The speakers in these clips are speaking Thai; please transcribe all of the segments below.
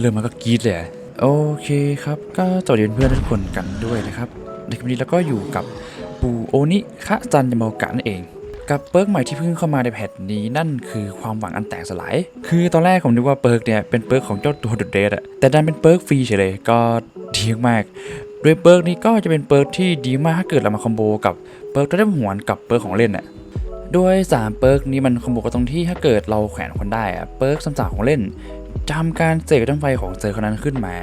เริ่มมาก็กรี๊ดเลยโอเคครับ ก็สวัสดีเพื่อนทุกคนกันด้วยนะครับในคลิปนี้เราก็อยู่กับปูโอนิคะซันยามากะนั่นเอง กับเปิร์กใหม่ที่เพิ่งเข้ามาในแพทนี้นั่นคือความหวังอันแตกสลาย คือตอนแรกผมนึกว่าเปิร์กเนี่ยเป็นเปิร์กของเจ้าตัวดุดเดดอะแต่ดันเป็นเปิร์กฟรีเฉยเลยก็ดีมากโดยเปิร์กนี้ก็จะเป็นเปิร์กที่ดีมากถ้าเกิดเรามาคอมโบกับเปิร์กตัวเล่มหวนกับเปิร์กของเล่นอะด้วย3เปิร์กนี้มันคอมโบกันตรงที่ถ้าเกิดเราแขวนคนได้อะเปิร์กสำสาของเล่น จำการเสกต้นไฟของเซอร์คนนั้นขึ้นมา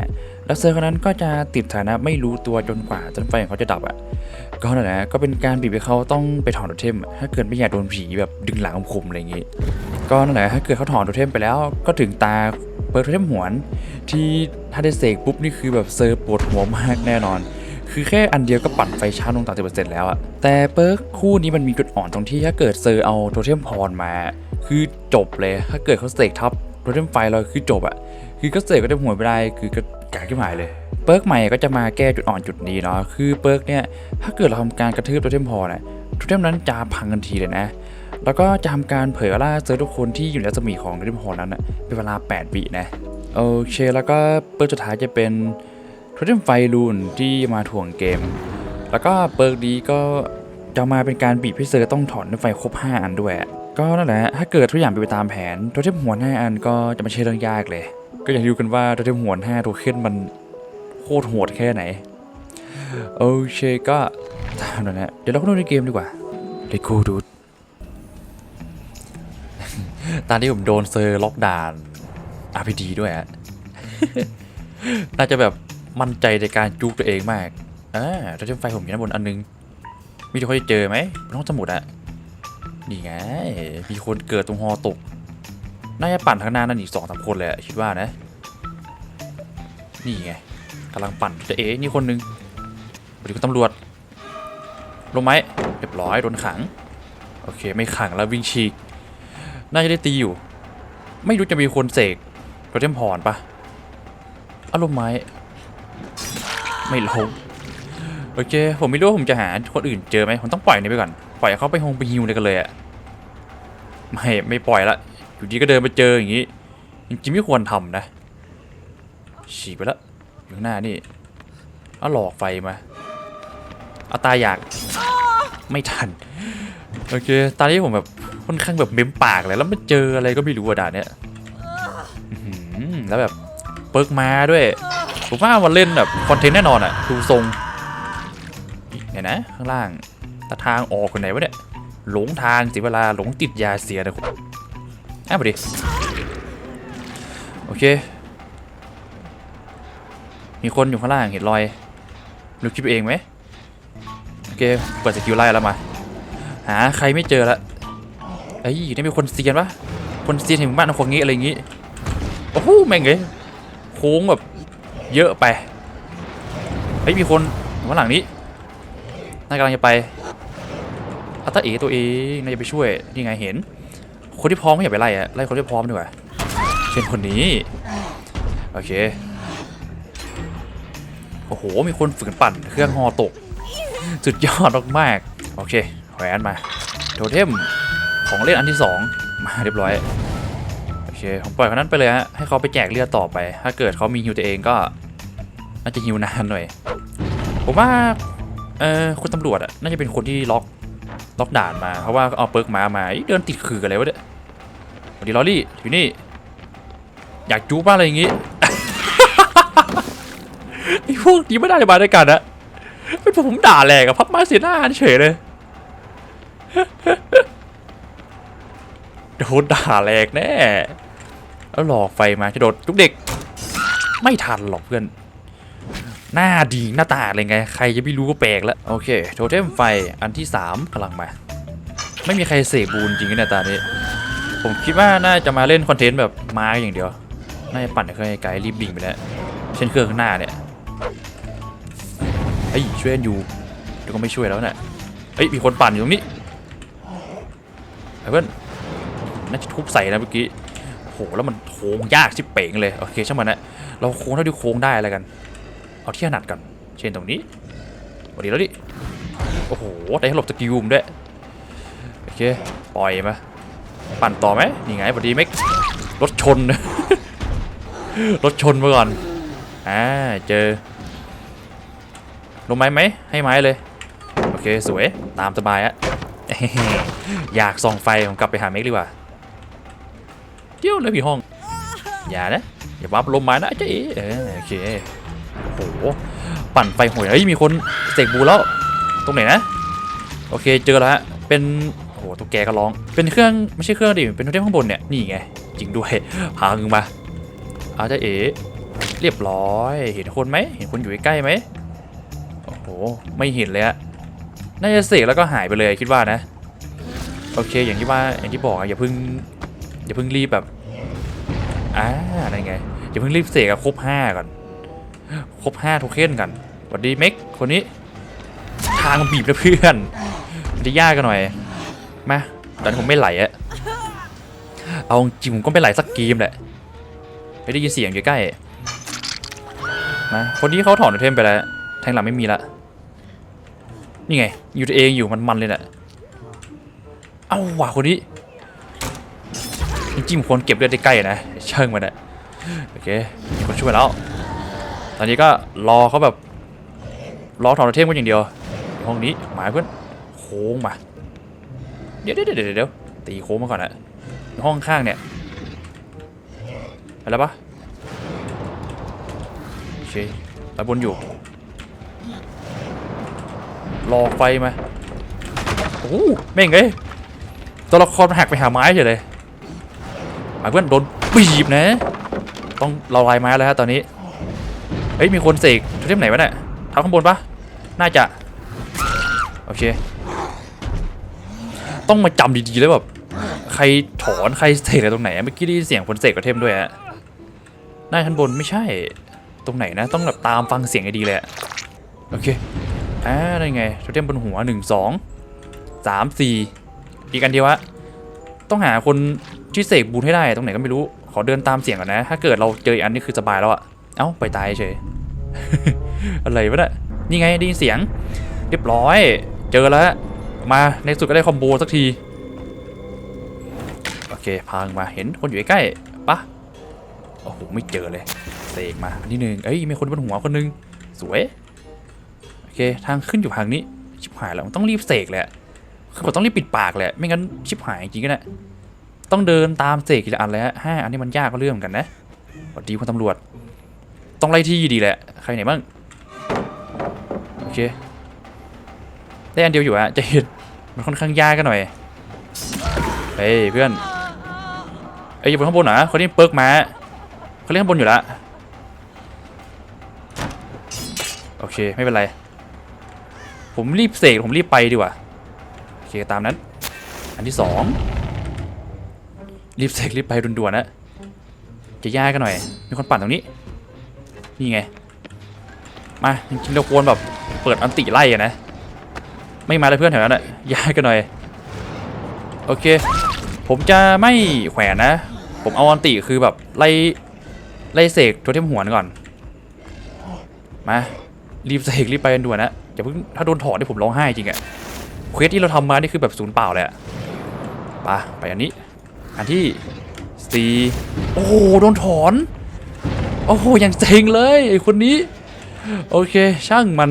แล้วเซอร์คนนั้นก็จะติดฐานะไม่รู้ตัวจนกว่าต้นไฟของเขาจะดับอะ ก็นั่นแหละก็เป็นการบีบให้เขาต้องไปถอนโทเทม ถ้าเกิดไม่อยากโดนผีแบบดึงหลังคมอะไรอย่างงี้ ก็นั่นแหละถ้าเกิดเขาถอนโทเทมไปแล้ว ก็ถึงตาเปิร์กโทเทมหวน ที่ถ้าได้เสกปุ๊บนี่คือแบบเซอร์ปวดหัวมากแน่นอนคือแค่อันเดียวก็ปั่นไฟชาลงต่30%แล้วอะแต่เปิร์กคู่นี้มันมีจุดอ่อนตรงที่ถ้าเกิดเซอร์เอาโทเทมพรมา คือจบเลยถ้าเกิดเขาเสกทับ โทเทมไฟเราคือจบอะคือก็เสกก็ได้หัวไม่ได้คือก็กากขึ้นมาเลยเปิร์กใหม่ก็จะมาแก้จุดอ่อนจุดนี้เนาะคือเปิร์กเนี่ยถ้าเกิดเราทำการกระทืบโทเทมพรน่ะโทเทมนั้นจะพังทันทีเลยนะแล้วก็จะทำการเผยล่าเซอร์ทุกคนที่อยู่ในรัศมีของโทเทมพรนั้นนะเป็นเวลา 8 วินะโอเคแล้วก็เปิร์กสุดท้ายจะเป็นโทเทมไฟรูนที่มาถ่วงเกม แล้วก็เปิร์กนี้ก็จะมาเป็นการบีบให้เซอร์ต้องถอนไฟครบ 5 อันด้วย ก็นั่นแหละ ถ้าเกิดทุกอย่างไปตามแผนโทเทมหัวหน5อันก็จะไม่ใช่เรื่องยากเลย ก็อย่างที่รู้กันว่าโทเทมหัวหน5โทเค็นมันโคตรโหดแค่ไหน โอเคก็ตามนั้นนะเดี๋ยวเราเข้าดูในเกมดีกว่าเลโก้ดูดตอนที่ผมโดนเซอร์ล็อกด่าน RPD ด้วยอะน่าจะแบบมั่นใจในการจูกตัวเองมากอ่าโทเทมไฟผมอยู่ด้านบนอันนึง มีทุกคนจะเจอไหมบนห้องสมุดอะ นี่ไง มีคนเกิดตรงฮอตก น่าจะปั่นข้างหน้านั่นอีกสองสามคนเลยคิดว่านะ นี่ไงกำลังปั่นจะเอ๋นี่คนนึงไปดูคุณตำรวจ ลงไหมเรียบร้อยโดนขัง โอเคไม่ขังแล้ววิ่งฉีก น่าจะได้ตีอยู่ ไม่รู้จะมีคนเสกโทเทมพรปะอารมณ์ไม้ไม่ลงโอเค ผมไม่รู้ว่าผมจะหาคนอื่นเจอไหมผมต้องปล่อยนี่ไปก่อน ปล่อยเขาไปฮงไปฮิวเลยกันเลยอะไม่ไม่ปล่อยละอยู่ดีก็เดินไปเจออย่างนี้จริงๆไม่ควรทำนะฉีกไปแล้วอยู่ข้างหน้านี่เอาหลอกไฟมาเอาตาอยากไม่ทันโอเคตอนนี้ผมแบบค่อนข้างแบบเม้มปากเลยแล้วมันเจออะไรก็ไม่รู้อะด่านเนี้ยแล้วแบบเปิกมาด้วยผมว่ามันเล่นแบบคอนเทนต์แน่นอนอะดูทรงเนี่ยนะข้างล่าง ตาทางออกคนไหนวะเนี่ย หลงทางเสียเวลาหลงติดยาเสียนะคุณอะไปดิโอเค มีคนอยู่ข้างล่างเห็นรอยรู้คิดไปเองไหมโอเคเปิดสกิลไล่แล้วมา หาใครไม่เจอละเอ้ยนี่มีคนเซียนปะคนเซียนเห็นบ้านคนงี้อะไรอย่างงี้โอ้โหแม่งเลยโค้งแบบเยอะไปเฮ้ยมีคนอยู่ข้างหลังนี้น่ากำลังจะไป อัตาเอตัวเองน่าจะไปช่วยนี่ไงเห็น คนที่พร้อมก็อย่าไปไล่อะไล่คนที่พร้อมดีกว่าเช่นคนนี้ โอเค โอ้โห มีคนฝืนปั่นเครื่องฮอตก สุดยอดมากๆโอเคแขวนมา โทเทมของเล่นอันที่สองมาเรียบร้อย โอเค ผมปล่อยคนนั้นไปเลยฮะ ให้เขาไปแจกเลือดต่อไป ถ้าเกิดเขามีฮิวตัวเองก็น่าจะฮิวนานหน่อย ผมว่า เออคุณตำรวจอะน่าจะเป็นคนที่ล็อก ล็อกด่านมาเพราะว่าเอาเปิร์กมามาเดินติดคือกันเลยวะเนี่ยสวัสดีลอรี่อยู่นี่ อยากจูบ้างอะไรอย่างงี้ไอ้พวกนี้ไม่ได้มาด้วยกันอะเป็นพวกผมด่าแหลกอะพับมาเสียหน้าเฉยเลยโดนด่าแหลกแน่แล้วหลอกไฟมาจะโดดทุกเด็ก ไม่ทันหรอกเพื่อน หน้าดีหน้าตาอะไรไง ใครจะไม่รู้ก็แปลกแล้ว โอเค โทเทมไฟอันที่ 3กำลังมา ไม่มีใครเสกบูนจริงๆในตานี้ ผมคิดว่าน่าจะมาเล่นคอนเทนต์แบบมาอย่างเดียว น่าจะปั่นเครื่องไกลรีบดิ่งไปแล้ว เช่นเครื่องข้างหน้าเนี่ยเฮ้ยช่วยอยู่เดี๋ยวก็ไม่ช่วยแล้วเนี่ยเฮ้ยมีคนปั่นอยู่ตรงนี้ไอ้เพื่อนน่าจะทุบใส่นะเมื่อกี้โอ้โหแล้วมันโค้งยากชิบเป่งเลย โอเคช่างมันนะเราโค้งเท่าที่โค้งได้อะไรกัน เอาที่ถนัดกันเช่นตรงนี้พอดีแล้วดิ โอ้โห ได้หลบสกิลมด้วย โอเค ปล่อยมา ปั่นต่อไหมนี่ไงพอดีเม็กรถชน รถชนมาก่อน อ่า เจอ ลงไม้ไหม ให้ไม้เลย โอเค สวย ตามสบายอะอยากส่องไฟ ผมกลับไปหาเมกดีกว่าเที่ยวเลยพี่ห้อง อย่านะ อย่าวับลมไม้นะเจ๊เออโอเค โอ้โห ปั่นไฟหวยเฮ้ย มีคนเสกบูแล้ว ตรงไหนนะ โอเค เจอแล้วฮะ เป็น โอ้โหตุ๊กแกก็ร้อง เป็นเครื่อง ไม่ใช่เครื่องดิ เป็นโทเทมข้างบนเนี่ย นี่ไง จริงด้วยพังมา อาจจะเอ๋ เรียบร้อย เห็นคนไหม เห็นคนอยู่ใกล้ไหมโอ้โห ไม่เห็นเลยอะน่าจะเสกแล้วก็หายไปเลยคิดว่านะ โอเค อย่างที่ว่า อย่างที่บอกอะอย่าเพิ่ง อย่าเพิ่งรีบแบบอ่าอะไรไงอย่าเพิ่งรีบเสกอะครบห้าก่อน ครบห้าโทเค็นกันสวัสดีเม็กคนนี้ ทางมันบีบนะเพื่อนมันจะยากกันหน่อยมาตอนนผมไม่ไหลอะเอาจริงผมก็ไม่ไหลสักเกมแหละไม่ได้ยินเสียงอยู่ใกล้มาคนนี้เขาถอนเทมไปแล้วแทงหลังไม่มีละนี่ไง อยู่ตัวเองอยู่มันๆเลยน่ะเอ้าว่ะคนนี้จริงๆผมควรเก็บเลือดได้ใกล้นะเชิงมันอะโอเคมีคนช่วยแล้ว ตอนนี้ก็รอเขาแบบรอถอนเทมกันอย่างเดียวห้องนี้หมายเพื่อนโค้งมาเดี๋ยวเดี๋ยวเดี๋ยวตีโค้งมาก่อนอะห้องข้างเนี่ยอะไรปะโอเคไปบนอยู่รอไฟมาโอ้โหแม่งเอ้ยตัวละครมันหักไปหาไม้เฉยเลยหมายเพื่อนโดนบีบนะ ต้องเราลายไม้แล้วฮะตอนนี้ เฮ้ยมีคนเสกโทเทมไหนวะเนี่ยเท้าข้างบนปะน่าจะ โอเค ต้องมาจำดีๆแล้วแบบใครถอนใครเสกอะไรตรงไหนเมื่อกี้ได้เสียงคนเสกกระเทมด้วยอะหน้าชั้นบนไม่ใช่ตรงไหนนะ ต้องแบบตามฟังเสียงให้ดีเลยโอเคอ่าได้ไงโทเทมบนหัวหนึ่งสองสามสี่อีกอันเดียวอะต้องหาคนที่เสกบูทให้ได้ตรงไหนก็ไม่รู้ขอเดินตามเสียงก่อนนะ ถ้าเกิดเราเจออีกอันนี่คือสบายแล้วอะ เอ้าไปตายเฉย อะไรวะเนี่ยนี่ไงได้ยินเสียง เรียบร้อย เจอแล้ว มาในสุดก็ได้คอมโบสักที โอเคพังมาเห็นคนอยู่ใกล้ปะโอ้โหไม่เจอเลยเสกมาอันที่หนึ่งเอ้ยมีคนบนหัวคนนึง สวย โอเคทางขึ้นอยู่ทางนี้ ชิบหายแล้วมันต้องรีบเสกเละคือผมต้องรีบปิดปากเละ ไม่งั้นชิบหายจริงๆก็นะต้องเดินตามเสกทีละอันเลยฮะห้าอันนี้มันยากก็เรื่องเหมือนกันนะสวัสดีคุณตำรวจ ต้องไล่ที่ดีแหละ ใครไหนบ้าง โอเค ได้อันเดียวอยู่อะจะเห็นมันค่อนข้างยากกันหน่อย เฮ้ยเพื่อน เอ้ยอยู่บนข้างบนเหรอคนนี้เปิร์กมาเขาเล่นข้างบนอยู่ล้วโอเคไม่เป็นไร ผมรีบเสกผมรีบไปดีกว่า โอเคตามนั้น อันที่สองรีบเสกรีบไปด่วนๆนะจะยากกันหน่อย มีคนปั่นตรงนี้ นี่ไง มาจริงๆเราควรแบบเปิดอันติไล่อะนะ ไม่มาเลยเพื่อนแถวนั้นอะย้ายกันหน่อย โอเค ผมจะไม่แขวนนะ ผมเอาอันติคือแบบไล่ไล่เสกโทเทมหัวนก่อน มารีบเสกรีบไปกันด่วนนะอย่าเพิ่งถ้าโดนถอดนี่ผมร้องไห้จริงอะเควสที่เราทำมานี่คือแบบศูนย์เปล่าเลยอะไปไปอันนี้ อันที่สี่โอ้โหโดนถอน โอ้โหย่างเจ๋งเลยไอ้คนนี้ โอเคช่างมัน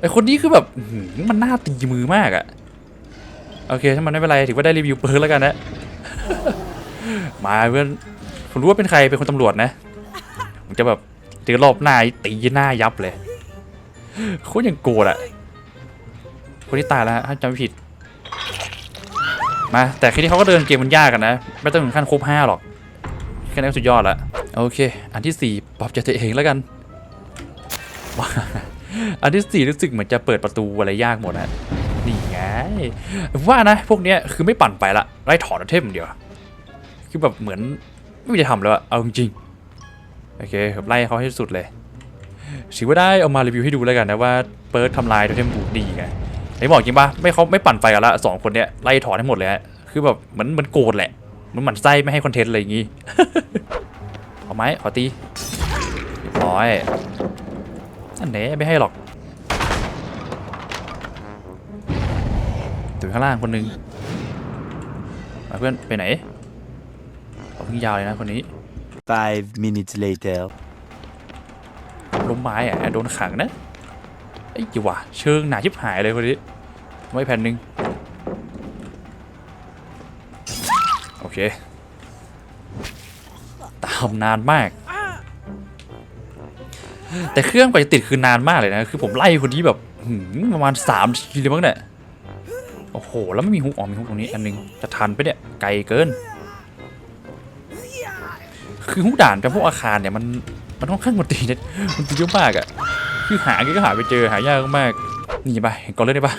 ไอคนนี้คือแบบมันหน่าตีมือมากอะโอเคถ้ามันไม่เป็นไรถือว่าได้รีวิวเปิร์แล้วกันนะมาเพื่อนผมรู้ว่าเป็นใครเป็นคนตำรวจนะผมจะแบบเจอรอบหน้าตีหน้ายับเลยโคตรยังโกรธอะคนที่ตายแล้วถ้าจำไม่ผิด มาแต่แค่นี้เขาก็เดินเกมมันยากกันนะ ไม่ต้องถึงขั้นครบห้าหรอกแค่นั้ก็สุดยอดละ โอเค อันที่สี่ปรับใจตัวเองแล้วกันว้าอันที่สี่รู้สึกเหมือนจะเปิดประตูอะไรยากหมดนะนี่ไง ว่านะ พวกเนี้ยคือไม่ปั่นไปละไล่ถอนเทมเดียว คือแบบเหมือนไม่มีจะทำแล้วอะเอาจริงโอเคผมไล่เขาให้สุดเลยถือว่าได้เอามารีวิวให้ดูแล้วกันนะว่าเปิร์ทำลายโทเทมบูดดีไงไอ้บอกจริงปะไม่เขาไม่ปั่นไฟกันละสองคนเนี้ยไล่ถอนให้หมดเลยฮะคือแบบเหมือนมันโกรธแหละมันหมั่นไส้ไม่ให้คอนเทนต์อะไรอย่างงี้ อาไหมขอตีเรียบร้อยอันไหนไม่ให้หรอกอยู่ข้างล่างคนหนึงมาเพื่อนไปไหนเขาเพิ่งยาวเลยนะคนนี้ Five minutes later. ล้มไม้อะโดนขังนะไอ้ยี่วะเชิงหนาชิบหายเลยคนนี้ไม่แผ่นหนึ่งโอเค ตามนานมาก แต่เครื่องกว่าจะติดคือนานมากเลยนะ คือผมไล่คนที่แบบหืมประมาณสามทีเลยมั้งเนี่ยโอ้โห แล้วไม่มีฮุกอ๋อมีฮุกตรงนี้อันหนึง จะทันไปะเนี่ย ไกลเกิน คือฮุกด่านกับพวกอาคารเนี่ยมันมันค่อนข้างมันตีเนี่ยมันตีเยอะมากอะคือหาก็หาไปเจอหายากมากนี่ปะเห็นก่อนเลยได้ปะ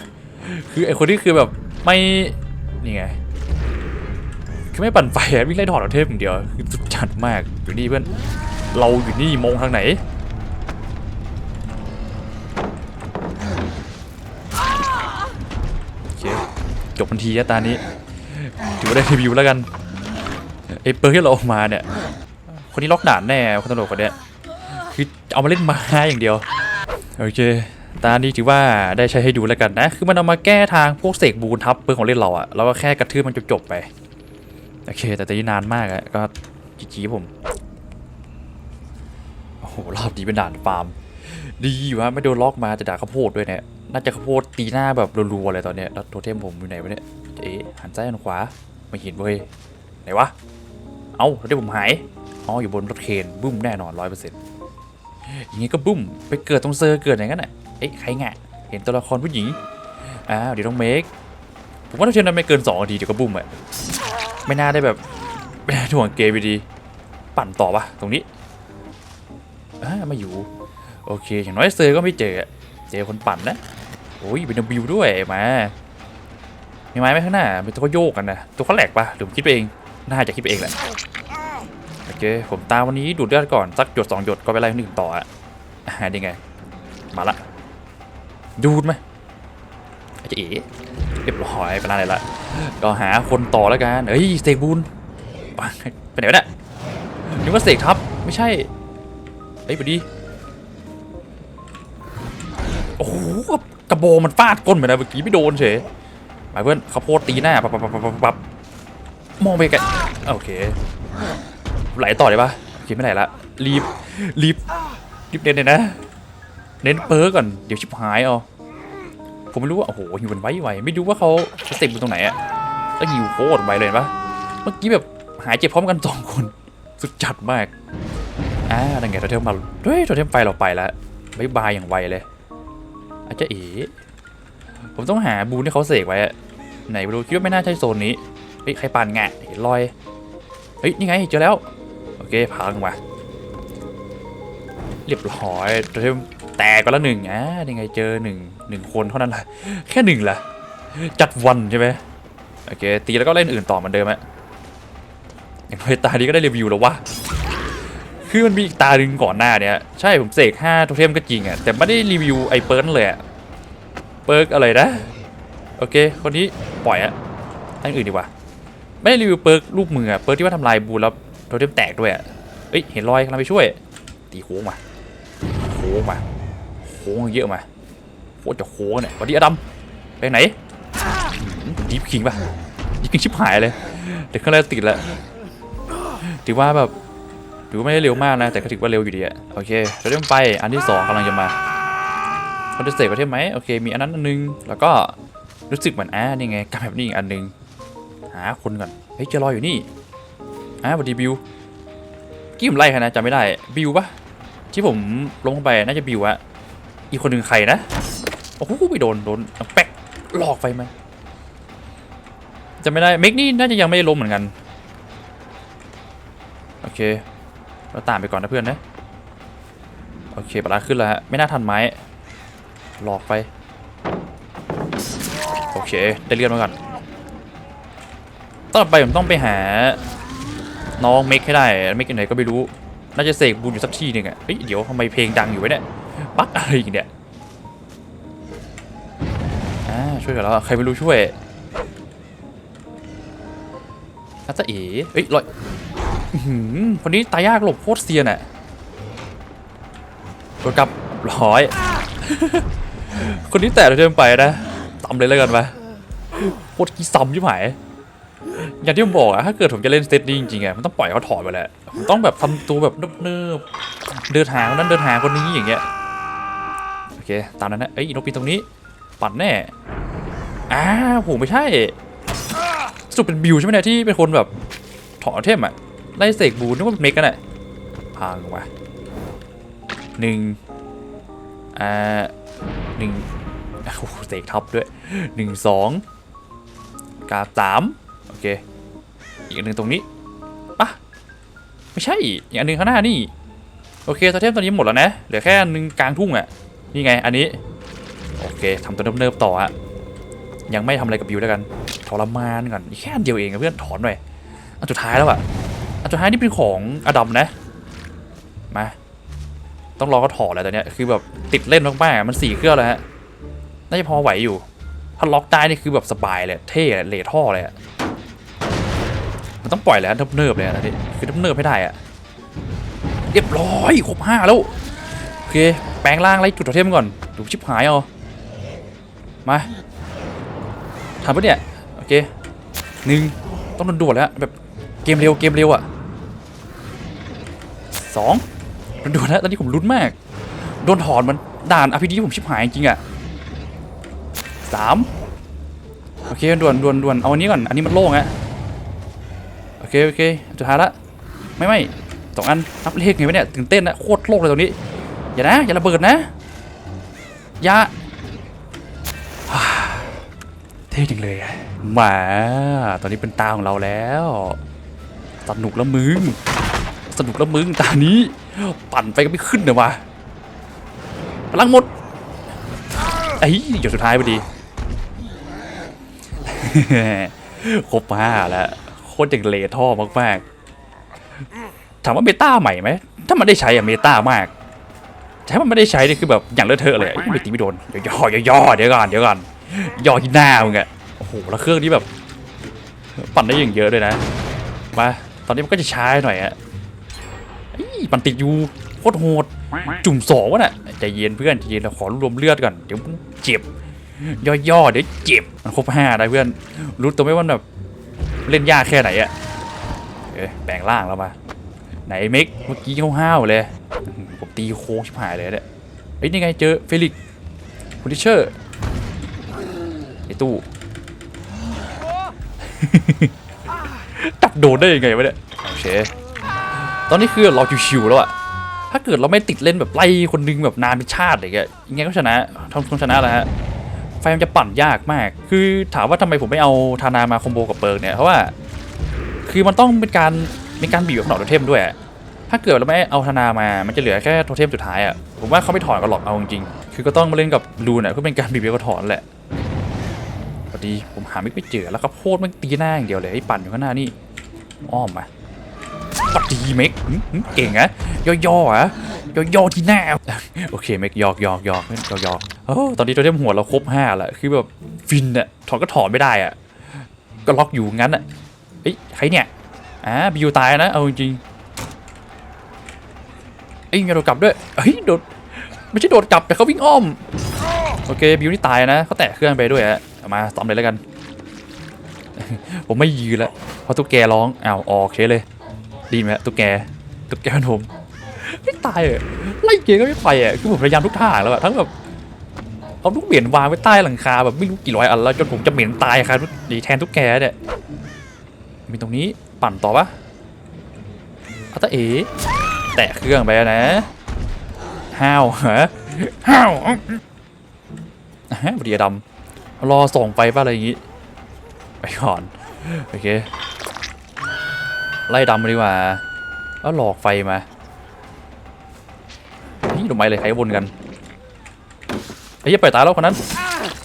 คือไอคนที่คือแบบไม่นี่ไง คือไม่ปั่นไฟวิ่งไล่ถอดเอาเทพอย่างเดียวคือสุดจัดมากอยู่นี่เพื่อน เราอยู่นี่มองทางไหนโอเคจบทันทีอะตานี้ถือว่าได้รีวิวแล้วกันไอ้เปิร์ที่เราออกมาเนี่ย คนนี้ล็อกด่านแน่คนตลกคนเนี้ยคือเอามาเล่นมาอย่างเดียวโอเคตานี้ถือว่าได้ใช้ให้ดูแล้วกันนะ คือมันเอามาแก้ทางพวกเสกบูนทับเปิร์ของเล่นเราอะเราก็แค่กระทืบมันจบๆไป โอเค แต่ตอนนี้นานมากอะก็จีจีผม โอ้โห รอบนี้เป็นด่านฟาร์ม ดีวะไม่โดนล็อกมาแต่ด่าข้าวโพดด้วยเนี่ย น่าจะข้าวโพดตีหน้าแบบรัวๆเลยตอนเนี้ยแล้วโทเทมผมอยู่ไหนวะเนี่ย เอ๊ะหันซ้ายหันขวา ไม่เห็นเว้ย ไหนวะ เอ้าโทเทมผมหาย อ๋อ อยู่บนรถเคนบุ้มแน่นอนร้อยเปอร์เซ็นต์อย่างงี้ก็บุ้ม ไปเกิดตรงเซอร์เกิดอย่างนั้นอะ เอ๊ะ ใครแงะเห็นตัวละครผู้หญิง อ้าว เดี๋ยวต้องเมค ผมว่าถ้าเช่นนั้นไม่เกินสองนาทีเดี๋ยวก็บุ้มอะ ไม่น่าได้แบบถ่วงเกมไปดี ปั่นต่อปะตรงนี้อ่ามาอยู่ โอเค อย่างน้อยเซอร์ก็ไม่เจอ เจอคนปั่นนะ โอ้ยเป็นบิวด้วยมามีไม้ไหมข้างหน้าเป็นตัวเขาโยกกันนะ ตัวเขาแหลกปะหรือผมคิดไปเอง น่าจะคิดไปเองแหละ โอเค ผมตามวันนี้ดูดเลือดก่อน สักหยดสองหยดก็ไปไล่คนอื่นต่ออะอ่านี่ไง มาละ ดูดไหม จจะเอ๋เรียบร้อยไปนั่นเลยละก็หาคนต่อแล้วกันเฮ้ยเสกบูนไปไหนวะเนี่ยนึกว่าเสกทับไม่ใช่เฮ้ยพอดีโอ้โหกระโบมันฟาดก้นเหมือนนะเมื่อกี้ไม่โดนเฉยมาเพื่อนเขาวโพดตีหน้าปับปับปับปับปับมองไปไกลโอเคไหลต่อได้ปะโอเคไม่ไหลละรีบรีบรีบเน้นเลยนะ เน้นเปิร์กก่อนเดี๋ยวชิบหายเอา ผมไม่รู้ว่าโอ้โหหิวมันไวไวไม่รู้ว่าเขาสเต็ปอยู่ตรงไหนอะแล้วหิวโคตรไวเลยปะเมื่อกี้แบบหายเจ็บพร้อมกันสองคน สุดจัดมากอ่าดังไงโทเทมมาเฮ้ยโทเทมไฟเราไปแล้วบายบายอย่างไวเลยอาจจะเอ๋ผมต้องหาบูนที่เขาเสกไว้อะไหนไม่รู้คิดว่าไม่น่าใช่โซนนี้เฮ้ยใครปานแงะเห็นรอยเฮ้ยนี่ไงเจอแล้วโอเคพังมาเรียบร้อยโทเทม ตกไปแล้วหนึ่งอ่านี่ไงเจอหนึ่งหนึ่งคนเท่านั้นแหละแค่หนึ่งละจัดวันใช่ไหมโอเคตีแล้วก็เล่นอื่นต่อเหมือนเดิมอะอย่างน้อยตานี้ก็ได้รีวิวแล้ววะคือมันมีอีกตาหนึ่งก่อนหน้าเนี่ยใช่ผมเสก5โทเทมก็จริงอะแต่ไม่ได้รีวิวไอ้เปิร์นั่นเลยอะเปิร์กอะไรนะโอเค คนนี้ปล่อยอะอันอื่นดีกว่า ไม่ได้รีวิวเปิร์กรูปมืออะเปิร์กที่ว่าทำลายบูแล้วโทเทมแตกด้วยอะเอ้ยเห็นรอยกำลังไปช่วย ตีโค้งมาโค้งมา โค้งเยอะมาโคตรจะโค้งเนี่ยวันนี้อดัมไปไหนดีฟคิงป่ะดีฟคิงชิบหายเลยเด็กข้างแรกติดแล้วถือว่าแบบถือว่าไม่ได้เร็วมากนะ แต่ก็ถือว่าเร็วอยู่ดีอะโอเคเราเริ่มไปอันที่สองกำลังจะมาคอนเสเตประเทศไหมโอเค มีอันนั้นอันนึง แล้วก็รู้สึกเหมือนอ่านี่ไงกำแบบนี้อีกอันนึงหาคนก่อนเฮ้ยเจอรอยอยู่นี่อ่าบดีบิวกี้ผมไล่ใครนะจำไม่ได้บิวปะที่ผมลงไปน่าจะบิวอะ อีกคนหนึ่งใครนะ โอ้โหไปโดนโดนแป๊กหลอกไฟไหมจำไม่ได้เมกนี่น่าจะยังไม่ได้ล้มเหมือนกัน โอเค เราตามไปก่อนนะเพื่อนนะ โอเคปลาขึ้นแล้วฮะ ไม่น่าทันไม้ หลอกไป โอเค ได้เลือนมาก่อนต่อไปผมต้องไปหา น้องเมกให้ได้ เมกอยู่ไหนก็ไม่รู้ น่าจะเสกบูนอยู่สักที่หนึ่งอะเฮ้ย เดี๋ยวทำไมเพลงดังอยู่วะเนี่ย ปั๊กอะไรอีกเนี่ย วยกันแล้วใครไม่รู้ช่วยน่าจะเอ๋เฮ้ยลอยหือคนนี้ตายยากหลบโคตรเซียนอะโดนกลับร้อย คนนี้แต่เราเดินไปนะตำเลยแล้วกันไปโคตรขี้ซ้ำยิ่หายอย่างที่ผมบอกอะถ้าเกิดผมจะเล่นเซตนี้จริงๆอะมันต้องปล่อยเขาถอยไปแหละผมต้องแบบทำตัวแบบเนิบๆเดินหาคนนั้นเดินหาคนนี้อย่างเงี้ยโอเคตามนั้นนะเอ้ยนกปีนตรงนี้ ปั่นแน่ อ้าวโหไม่ใช่สุดเป็นบิวใช่ไหมเนี่ยที่เป็นคนแบบถอดเทมอะไล่เสกบูนึกว่าเป็นเมกกันอะพังว่ะหนึ่งอ่าหนึ่งโอ้โหเสกทับด้วยหนึ่งสองกาสามโอเค อีกอันหนึ่งตรงนี้ปะไม่ใช่อีกอันหนึ่งข้างหน้านี่โอเคโทเทมตอนนี้หมดแล้วนะเหลือแค่อันหนึ่งกลางทุ่งอะนี่ไงอันนี้ โอเคทำตัวเนิบๆต่ออะ ยังไม่ทำอะไรกับบิวแล้วกันทรมานก่อนแค่อันเดียวเองเพื่อนถอนหน่อยอันสุดท้ายแล้วอะอันสุดท้ายนี่เป็นของอดัมนะมาต้องรอเขาถอดแล้วตอนนี้คือแบบติดเล่นมากๆมันสี่เครื่องแล้วฮะน่าจะพอไหวอยู่ ถ้าล็อกได้นี่คือแบบสบายเลยเท่เลยเลท่อเลยอะมันต้องปล่อยแล้วทับเนิบเลยนะนี่คือทับเนิบให้ได้อะเรียบร้อยครบห้าแล้วโอเคแปลงร่างไล่จุดโทเทมก่อนดูชิบหายเอามา ทำปะเนี่ย โอเคหนึ่งต้องด่วนๆแล้วแบบเกมเร็วเกมเร็วอะสองด่วนๆแล้วตอนนี้ผมลุ้นมาก โดนถอนมันด่านอภิดีผมชิบหายจริงอะสามโอเคด่วนด่วนด่วนเอาอันนี้ก่อนอันนี้มันโล่งอะโอเคโอเคสุดท้ายละไม่ไม่สองอันนับเลขไงวะเนี่ยตื่นเต้นนะโคตรโลกเลยตรงนี้ อย่านะ อย่าระเบิดนะ อย่า เท่จริงเลยอะหมาตอนนี้เป็นตาของเราแล้วสนุกแล้วมึงสนุกแล้วมึงตานี้ ปั่นไปก็ไม่ขึ้นเลยวะพลังหมดไอ้ยหยดสุดท้ายพอดีครบห้าแล้วโคตรอย่างเลท่อมากๆถามว่าเมตาใหม่ไหมถ้ามันได้ใช้อะเมตามากแต่ถ้มันไม่ได้ใช้นี่คือแบบอย่างเลอะเทอะเลยไม่ตีไม่โดนย่อย่อย่อเดี๋ยวก่อนเดี๋ยวก่อน ย่อที่หน้ามึงอะโอ้โหแล้วเครื่องนี้แบบ ปั่นได้อย่างเยอะด้วยนะมาตอนนี้มันก็จะช้าหน่อยอะอีปั่นติดอยู่โคตรโหดจุ่มสองวะน่ะใจเย็นเพื่อนใจเย็นเราขอรวมเลือดก่อนเดี๋ยวเจ็บย่อๆเดี๋ยวเจ็บมันครบห้าได้เพื่อนรู้ตัวไหมว่าแบบเล่นยากแค่ไหนอะเอ้ยแปลงร่างแล้วมาไหนเม็กเมื่อกี้ห้าวๆเลยผมตีโค้งชิบหายเลยเนี่ยเฮ้ยนี่ไงเจอเฟลิกคูลิเชอร์ ตู้ ตัดโดนได้ยังไงวะเนี่ยโอเคตอนนี้คือเราชิวๆแล้วอะถ้าเกิดเราไม่ติดเล่นแบบไล่คนนึงแบบนานเป็นชาติอะไรเงี้ยยังไงก็ชนะทำคนชนะแล้วฮะไฟมันจะปั่นยากมาก คือถามว่าทำไมผมไม่เอาทานามาคอมโบกับเปิร์กเนี่ยเพราะว่า คือมันต้องเป็นการเป็นการบีบกับหนอดโทเทมด้วยอะถ้าเกิดเราไม่เอาทานามา มันจะเหลือแค่โทเทมสุดท้ายอะผมว่าเขาไม่ถอนกันหรอกเอาจริงๆคือก็ต้องมาเล่นกับลูนอะเพื่อเป็นการบีบกับถอนแหละพอ ดี ผมหาไม่ไปเจอแล้วก็โพดมันตีหน้าอย่างเดียวเลยไอ้ปั่นอยู่ข้างหน้านี่อ้อมมาปดีเมกเก่งอะย่อๆอะย่อๆที่หน้าโอเคเมกยอกยอกยอกยอกยอกโอ้ตอนนี้โทเทมหัวเราครบห้าแล้วคือแบบฟินอะถอนก็ถอนไม่ได้อะก็ล็อกอยู่งั้นอะเอ้ยใครเนี่ยอ่าบิวตายนะเอาจริงๆเอ้ยมีโดดกลับด้วยเฮ้ยโดดไม่ใช่โดดกลับแต่เขาวิ่งอ้อมโอเคบิวนี่ตายนะเขาแตะเครื่องไปด้วยฮะ มาซ้อมเลยแล้วกัน ผมไม่ยืนแล้วเพราะตุ๊กแกร้องอ้าวออกเฉยเลยดีไหมฮะตุ๊กแกตุ๊กแกมันผมไม่ตายเลยไล่เกมก็ไม่ไปอะคือผมพยายามทุกทางแล้วอะทั้งแบบเอาลูกเหม็นวางไว้ใต้หลังคาแบบไม่รู้กี่ร้อยอันแล้วจนผมจะเหม็นตายครับดีแทนทุกแกเนี่ยมีตรงนี้ปั่นต่อปะอัตเอแตะเครื่องไปนะห้าวฮะห้าวอะฮะบดีดำ รอส่งไปป่ะอะไรอย่างงี้ ไปก่อน โอเค ไล่ดำมาดีกว่าแล้วหลอกไฟมา นี่ลงไปเลยใครวนกันไอ้เหี้ยปล่อยตายแล้วคนนั้น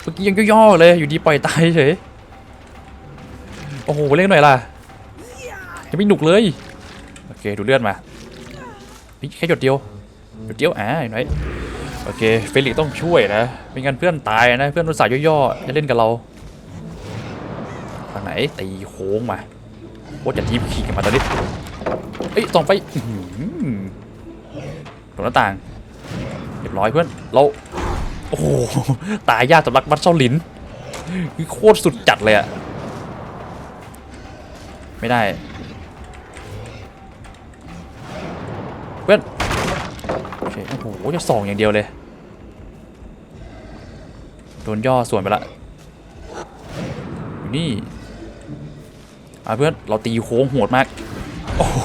เมื่อกี้ยังย่อๆเลยอยู่ดีปล่อยตายเฉยโอ้โหเล่นหน่อยล่ะยังไม่หนุกเลยโอเคดูเลือดมาเฮ้ยแค่หยดเดียวหยดเดียวอ่าหนไหม โอเคเฟลิกต้องช่วยนะไม่งั้นเพื่อนตายนะเพื่อนรุตสาห์ย่อๆจะเล่นกับเราทางไหนตีโค้งมาโคตรจะทีมขี่กันมาตอนนี้เอ้ยส่องไปอื้อหือตรงหน้าต่างเรียบร้อยเพื่อนเราโอ้โหตายยากสำหรับวัดเซาลินคือโคตรสุดจัดเลยอะไม่ได้ เพื่อนโอ้โหจะส่องอย่างเดียวเลย โดนย่อส่วนไปละอยู่นี่อะเพื่อนเราตีโค้งโหดมากโอ้โห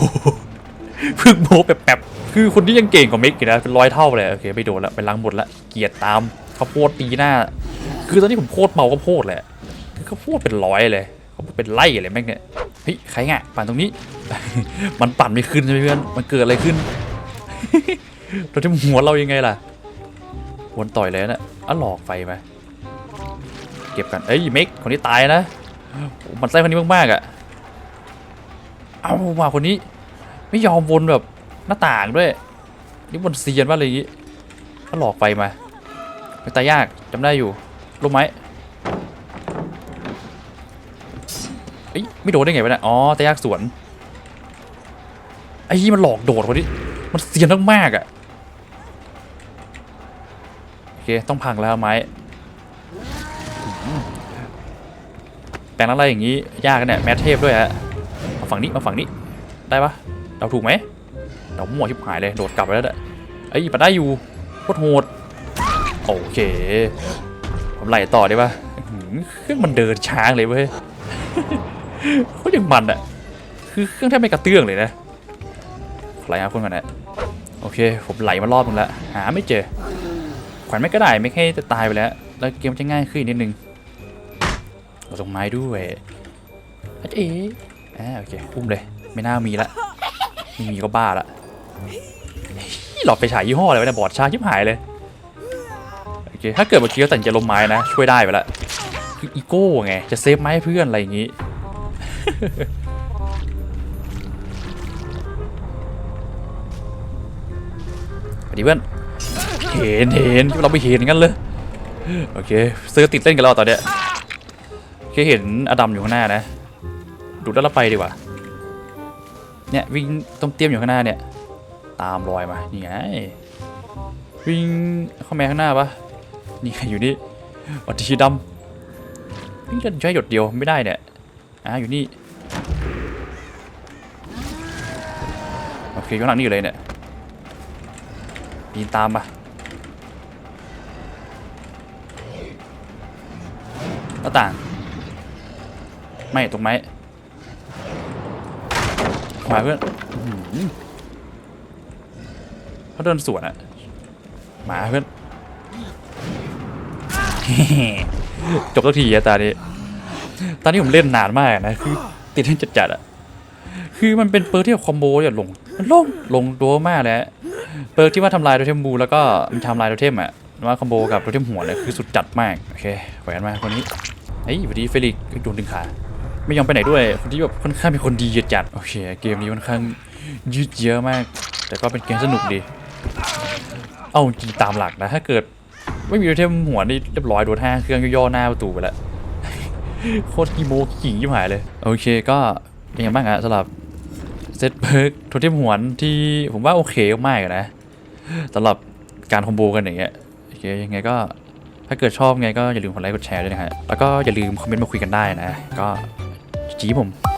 เพึ่งโมแบบแบบๆคือคนที่ยังเก่งกว่าเมกอีกนะเป็นร้อยเท่าเลยโอเคไม่โดนละไปล้างหมดละเกลียดตามข้าวโพดตีหน้า คือตอนนี้ผมโคตรเมาข้าวโพดเลยอะคือข้าวโพดเป็นร้อยเลยเขาเป็นไล่เลยแม่งเนี่ยเฮ้ยใครงะปั่นตรงนี้ มันปั่นไม่ขึ้นใช่ไหมเพื่อนมันเกิดอะไรขึ้นเราจะหัวเรายังไงล่ะวนต่อยเลยนะอะหลอกไฟไป เก็บกันเอ้ยเมกคนนี้ตายนะมันไส้คนนี้มากๆอะเอามาคนนี้ ไม่ยอมวนแบบหน้าต่างด้วย นี่วนเซียนว่าอะไรอย่างงี้ก็หลอกไฟมาไม่ตายยากจำได้อยู่รู้ไหมเอ้ยไม่โดนได้ไงวะเนี่ยอ๋อตายยากสวนไอ้ยี่มันหลอกโดดคนนี้มันเซียนมากๆอะโอเคต้องพังแล้วไม้อืม แปลงอะไรอย่างนี้ยากเนี่ยแมทเทพด้วยฮะมาฝั่งนี้มาฝั่งนี้ได้ปะเราถูกไหมเรามั่วชิบหายเลยโดดกลับไปแล้วเด้อเอ้ยปัดได้อยู่โคตรโหดโอเคผมไล่ต่อได้ปะเครื่องมันเดินช้างเลยเว้ยโคตรยังมันอะคือเครื่องแทบไม่กระเตื้องเลยนะขอไล่หาคนก่อนนะโอเค ผมไหลมารอบนึงแล้วหาไม่เจอขวัญไม่ก็ได้ไม่ให้จะตายไปแล้ว แล้วเกมจะง่ายขึ้นนิดนึง เราตรงไม้ด้วยอาเอ๋อ่าโอเคอุ้มเลย ไม่น่ามีละไม่มีก็บ้าละนี่หลอดไปฉายยี่ห้ออะไรวะเนี่ยบอดชาชิบหายเลยโอเคถ้าเกิดเมื่อกี้เราตัดสินใจลมไม้นะช่วยได้ไปละคืออีโก้ไงจะเซฟไม้ให้เพื่อนอะไรอย่างงี้สวัสดีเพื่อนเห็นเห็นเราไปเห็นงั้นเลยโอเคซื้อติดเล่นกันแล้วตอนเนี้ย โอเคเห็นอดัมอยู่ข้างหน้านะ ดูดแล้วเราไปดีกว่า เนี่ยวิ่งต้องเตรียมอยู่ข้างหน้าเนี่ย ตามรอยมา นี่ไง วิ่งเข้ามาข้างหน้าปะนี่ไงอยู่นี่วัดทีดำวิ่งจะใช้หยดเดียวไม่ได้เนี่ย อ่าอยู่นี่ โอเคข้างหลังนี่อยู่เลยเนี่ยปีนตามมาหน้าต่าง ไม่ตรงไหมมาเพื่อนเขาเดินสวนอะมาเพื่อนจบสักทีอะตานี้ตอนนี้ผมเล่นนานมากนะคือติดเล่นจัดๆอะคือมันเป็นเปิร์กที่แบบคอมโบเนี่ยลงมันลงลงตัวมากเลยอะเปิร์กที่ว่าทำลายโทเทมบูแล้วก็มีทำลายโทเทมอะว่าคอมโบกับโทเทมหัวเนี่ยคือสุดจัดมากโอเคแหวนมาคนนี้เฮ้ยสวัสดีเฟลิกโดนดึงขา ไม่ยอมไปไหนด้วยคนที่แบบค่อนข้างเป็นคนดีจัดโอเคเกมนี้ค่อนข้างยืดเยื้อมาก แต่ก็เป็นเกมสนุกดี เอาจริงตามหลักนะ ถ้าเกิดไม่มีโทเทมหัวนี่เรียบร้อยโดนห้าเครื่องย่อๆหน้าประตูไปแล้วโคตรกีโมขิงยิ่งหายเลย โอเคก็เป็นยังไงบ้างอะสำหรับเซตเพิร์กโทเทมหวนที่ผมว่าโอเคมากนะสำหรับการคอมโบกันอย่างเงี้ยโอเคยังไงก็ถ้าเกิดชอบไงก็อย่าลืมกดไลค์กดแชร์ด้วยนะฮะแล้วก็อย่าลืมคอมเมนต์มาคุยกันได้นะ ก็ ผม